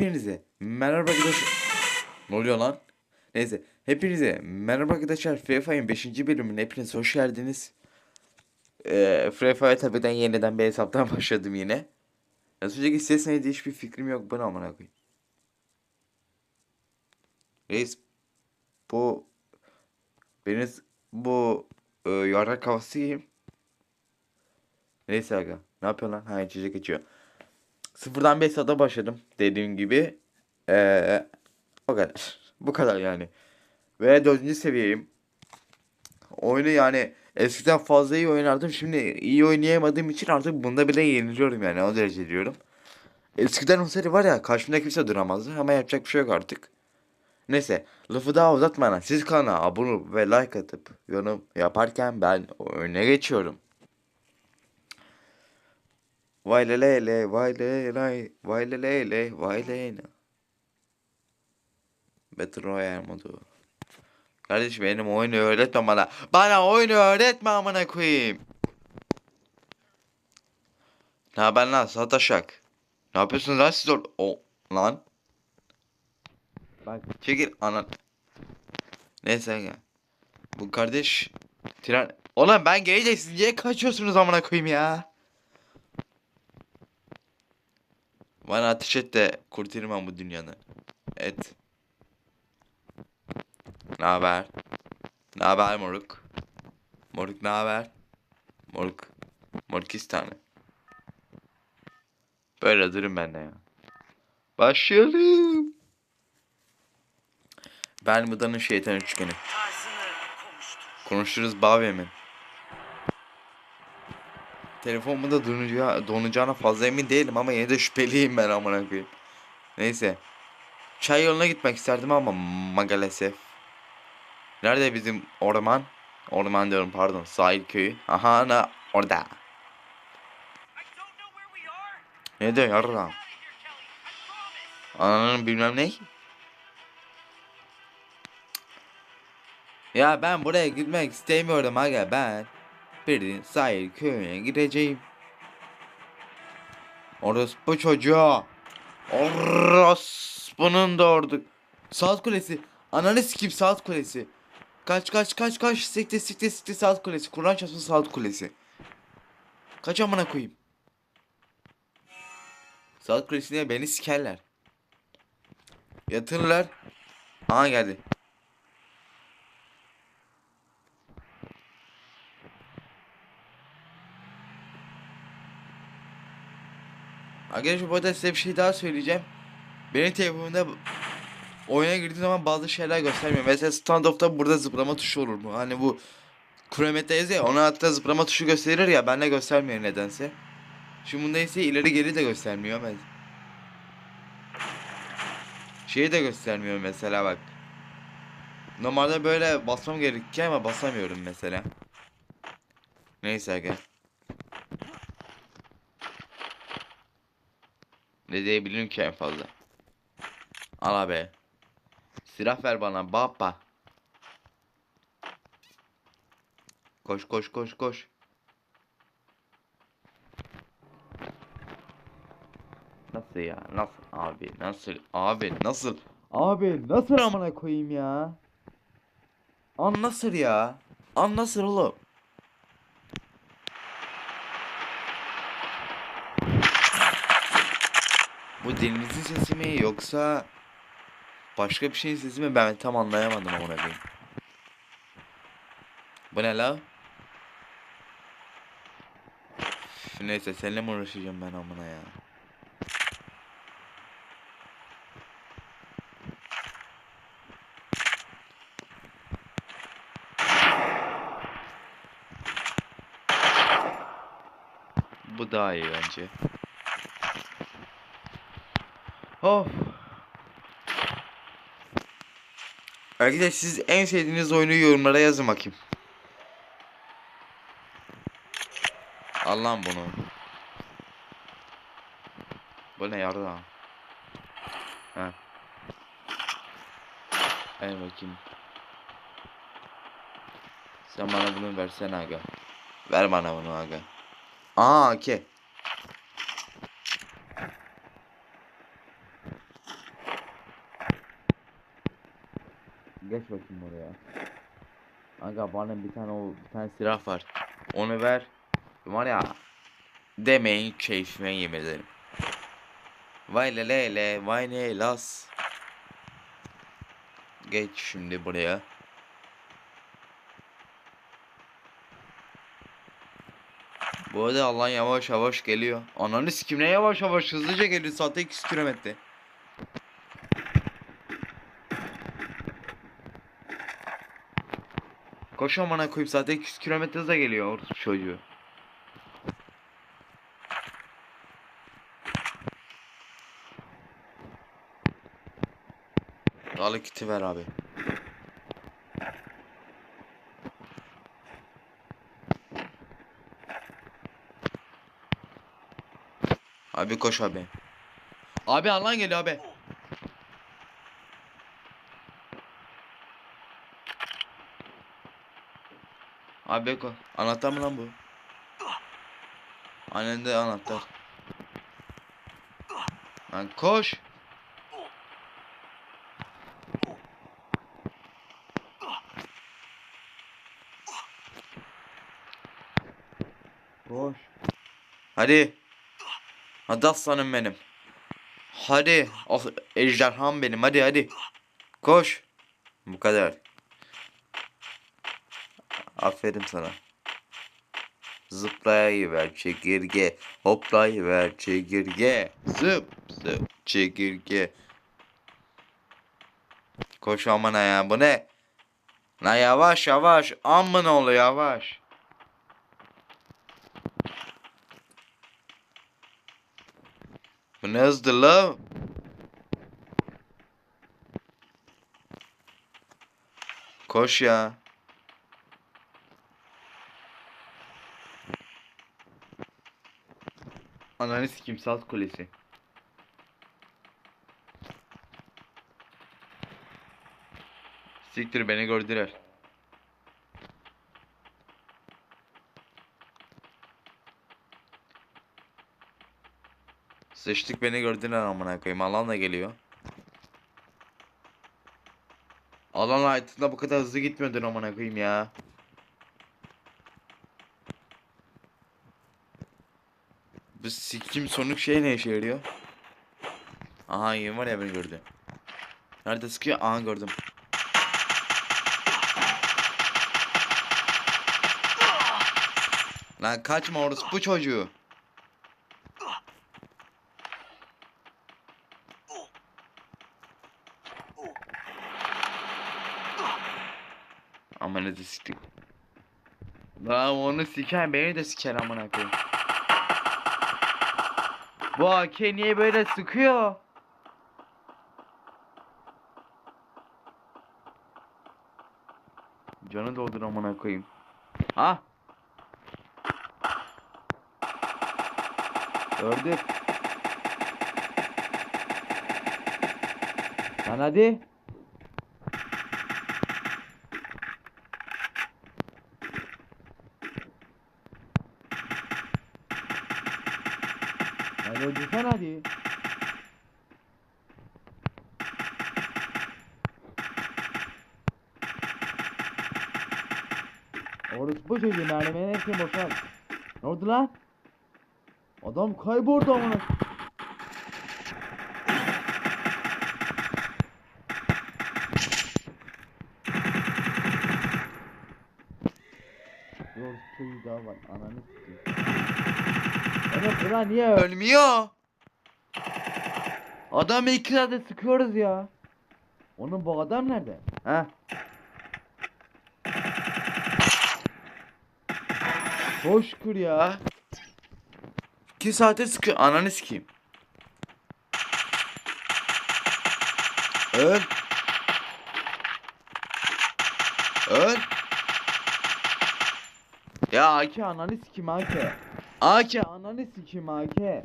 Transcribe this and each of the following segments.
Hepinize merhaba arkadaşlar. Ne oluyor lan? Neyse. Hepinize merhaba arkadaşlar. Free Fire'ın 5. bölümüne hepiniz hoş geldiniz. Ee, Free Fire tabii ben yeniden bir hesaptan başladım yine. Az önceki ses neydi hiçbir fikrim yok. Bana amına koyayım. Reis bu Biriniz bu e, yarrak havası yiyeyim. Neyse aga. Ne yapıyorsun lan? Ha içecek içiyor. Sıfırdan 5 sata başladım. Dediğim gibi. Ee, o kadar. Bu kadar yani. Ve dördüncü seviyeyim. Oyunu yani eskiden fazla iyi oynardım. Şimdi iyi oynayamadığım için artık bunda bile yeniliyorum yani. O derece diyorum. Eskiden o seri var ya karşımda kimse duramazdı ama yapacak bir şey yok artık. Neyse lafı daha uzatmadan siz kanala abone ve like atıp yorum yaparken ben oyuna geçiyorum. Vay le le le vay le le vay le le le vay le le. Battle Royale modu. Kardeş benim oyunu öğretme bana. Bana oyunu öğretme amına koyayım. Ne haber lan sataşak? Ne yapıyorsunuz lan siz orada? O lan. Bak çekil anan. Neyse ya. Bu kardeş tren. Oğlum ben gelince siz niye kaçıyorsunuz amına koyayım ya? Bana ateş et de kurtarayım ben bu dünyanı. Et. Ne haber? Ne haber moruk? Moruk ne haber? Moruk. Morkistan'ı. Böyle durun ben de ya. Başlayalım. Bermuda'nın şeytan üçgeni. Konuşuruz Bavemin. Telefonumun da donacağı, donacağına fazla emin değilim ama yine de şüpheliyim ben amına koyayım. Neyse. Çay yoluna gitmek isterdim ama maalesef. Nerede bizim orman? Orman diyorum pardon sahil köyü. Aha ana orada. Ne diyor yarram? Ananın bilmem ne. Ya ben buraya gitmek istemiyorum aga ben. Bir sahil köyüne gideceğim. Orospu çocuğu. Orospu'nun doğurdu. Saat kulesi. Ananı sikeyim saat kulesi. Kaç kaç kaç kaç siktir siktir siktir saat kulesi. Kur'an çarpsın saat kulesi. Kaç amına koyayım. Saat kulesine beni sikerler. Yatırırlar. Aha geldi. Arkadaşlar bu arada size bir şey daha söyleyeceğim. Benim telefonumda oyuna girdiğim zaman bazı şeyler göstermiyor. Mesela standoff'ta burada zıplama tuşu olur mu? Hani bu kronometreyiz ya ona hatta zıplama tuşu gösterir ya bende göstermiyor nedense. Şimdi bunda ise ileri geri de göstermiyor. Şeyi de göstermiyor mesela bak. Normalde böyle basmam gerekiyor ama basamıyorum mesela. Neyse gel. Ne diyebilirim ki en fazla? Al abi. Silah ver bana baba. Koş koş koş koş. Nasıl ya? Nasıl abi? Nasıl? Abi nasıl? Abi nasıl amına koyayım ya? An nasıl ya? An nasıl oğlum? Bu denizin sesi mi yoksa başka bir şeyin sesi mi ben tam anlayamadım amına koyayım. Bu ne la? Neyse seninle mi uğraşacağım ben amına ya? Bu daha iyi bence. Of. Arkadaşlar siz en sevdiğiniz oyunu yorumlara yazın bakayım. Al lan bunu. Bu ne yardı Ha. Ver bakayım. Sen bana bunu versene aga. Ver bana bunu aga. Aa okey. Geç bakayım oraya. Aga bana bir tane o bir tane silah var. Onu ver. Var ya. Demeyin keyfime yemin ederim. Vay le le le vay ne las. Geç şimdi buraya. Bu arada Allah yavaş yavaş geliyor. Ananı sikim ne yavaş yavaş hızlıca geliyor saatte 200 kilometre. Koş amına koyayım zaten 200 kilometre hızla geliyor orospu çocuğu. Dalı kiti ver abi. Abi koş abi. Abi alan geliyor abi. Abi Beko. Anahtar mı lan bu? Annen de anahtar. Lan koş. Koş. Hadi. Hadi aslanım benim. Hadi. Oh, ejderham benim. Hadi hadi. Koş. Bu kadar. Aferin sana. Zıplayıver çekirge. Hoplayıver çekirge. Zıp zıp çekirge. Koş amına ya bu ne? La yavaş yavaş. Amın oğlu yavaş. Bu ne hızlı la? Koş ya. Ananı sikim salt kulesi. Siktir beni gördüler. Sıçtık beni gördüler amına koyayım. Alan da geliyor. Alan hayatında bu kadar hızlı gitmiyordun amına koyayım ya. Bu sikim sonluk şey ne işe yarıyor? Aha yine var ya beni gördü. Nerede sıkıyor? Aha gördüm. Lan kaçma orası bu çocuğu. Aman ne de siktik. Lan onu siker beni de siker amına koyayım. AK niye böyle sıkıyor? Canı doldur amına koyayım. Ha? Gördük. Lan hadi. Öldürsen hadi. Orospu çocuğu merdivenin hepsini boşalt. Ne oldu lan? Adam kayboldu amına. Orospu çocuğu daha var. Ananı sikeyim. Niye ölmüyor? Adamı iki saate sıkıyoruz ya. Onun bu adam nerede? Ha? Hoş kur ya. İki saate sıkıyor. Ananı sikeyim. Öl. Öl. Ya Aki ananı sikeyim Aki. Aki ananı sikeyim Aki.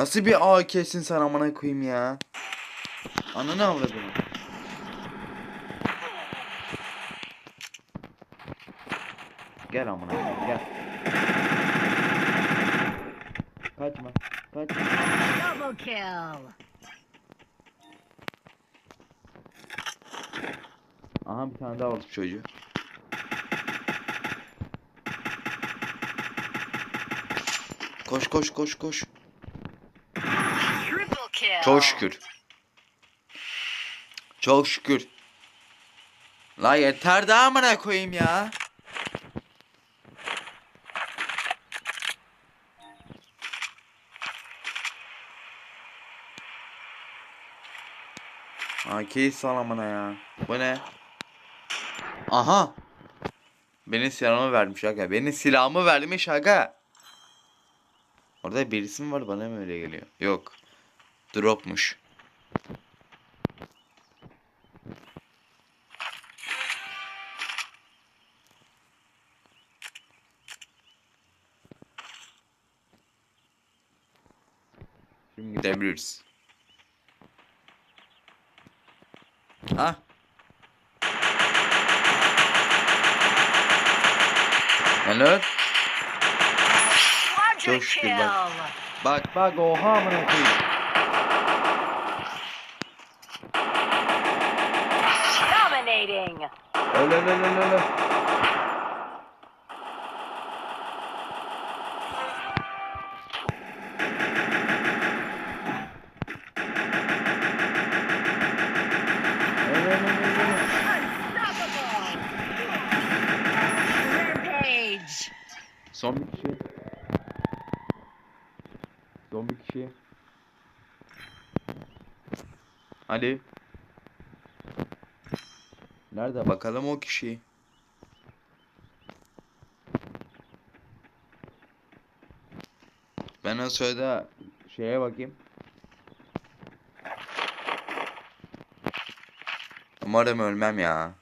Nasıl bir AK'sin sen amına koyayım ya? Ananı avradım. Gel amına koyayım gel. Kaçma. Kaçma. Double kill. Aha bir tane daha oldu çocuğu. Koş koş koş koş. Çok şükür. Çok şükür. La yeter daha amına koyayım ya. AK'yi sal amına ya. Bu ne? Aha. Benim silahımı vermiş aga. Benim silahımı vermiş aga. Orada birisi mi var bana mı öyle geliyor? Yok. Dropmuş. Şimdi gidebiliriz. Ha? Quadra Çok şükür bak. Bak bak oha amına koyayım. Dominating. Öyle öyle öyle öyle. Son bir kişi. Son bir kişi. Hadi. Nerede bakalım o kişi. Ben o sırada şeye bakayım. Umarım ölmem ya.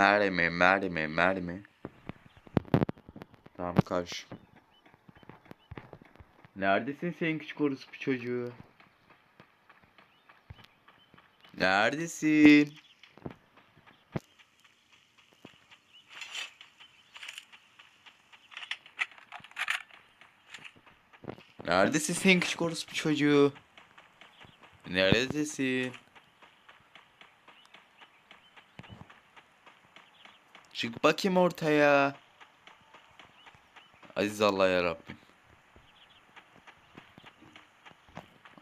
Mermi, mermi, mermi. Tamam kaç. Neredesin sen küçük orospu çocuğu? Neredesin? Neredesin sen küçük orospu çocuğu? Neredesin? Çık bakayım ortaya. Aziz Allah ya Rabbim.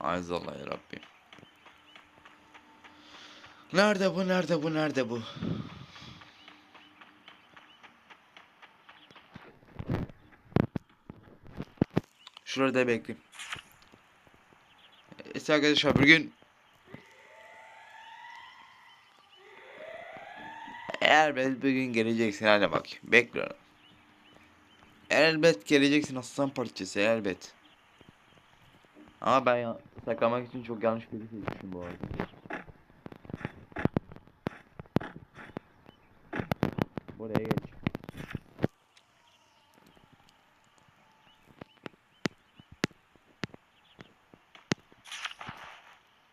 Aziz Allah ya Rabbim. Nerede bu? Nerede bu? Nerede bu? Şurada bekleyeyim. Evet arkadaşlar bugün Eğer ben bugün geleceksin hadi bak bekliyorum. Elbet geleceksin aslan parçası elbet. Ama ben saklamak için çok yanlış bir şey seçmişim bu arada. Buraya geç.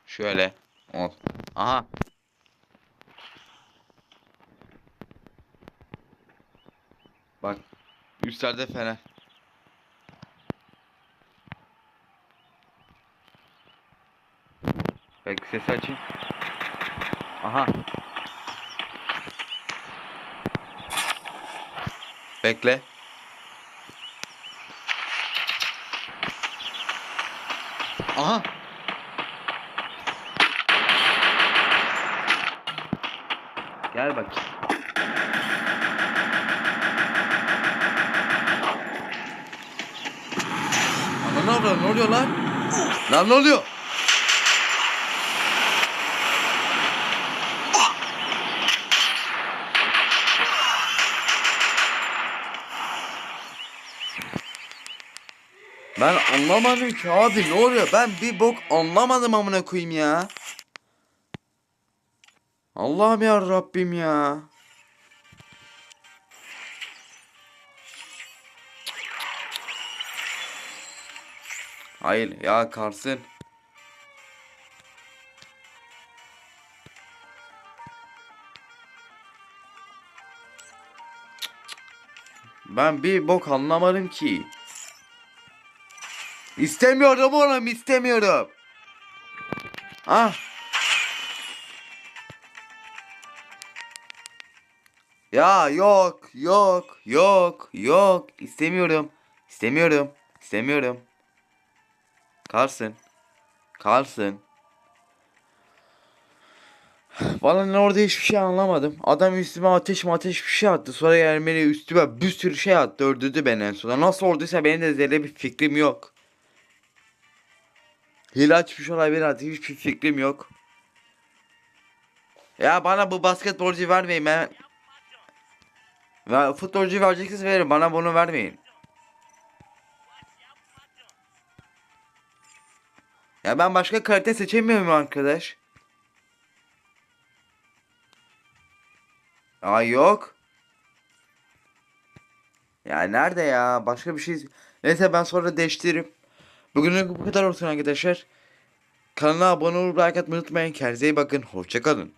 Şöyle. Ol. Aha. Bak. Üstlerde fener. Belki sesi açayım. Aha. Bekle. Aha. Gel bak. Ana ne oluyor? Lan? Lan ne oluyor? Ben anlamadım ki abi ne oluyor? Ben bir bok anlamadım amına koyayım ya. Allah'ım ya Rabbim ya. Hayır ya Kars'ın. Ben bir bok anlamadım ki. İstemiyorum oğlum istemiyorum. Ah. Ya yok yok yok yok istemiyorum. İstemiyorum. İstemiyorum. Kalsın. Kalsın. Vallahi ben orada hiçbir şey anlamadım. Adam üstüme ateş mi ateş bir şey attı. Sonra Ermeni üstüme bir sürü şey attı. Öldürdü beni en sonunda. Nasıl olduysa benim de zerre bir fikrim yok. Hile açmış olabilir artık hiçbir fikrim yok. Ya bana bu basketbolcu vermeyin ben. Futbolcu vereceksiniz verin bana bunu vermeyin. Ya ben başka karakter seçemiyorum arkadaş. Ay yok. Ya nerede ya? Başka bir şey. Neyse ben sonra değiştiririm. Bugünlük bu kadar olsun arkadaşlar. Kanala abone olup like atmayı unutmayın. Kendinize iyi bakın. Hoşçakalın.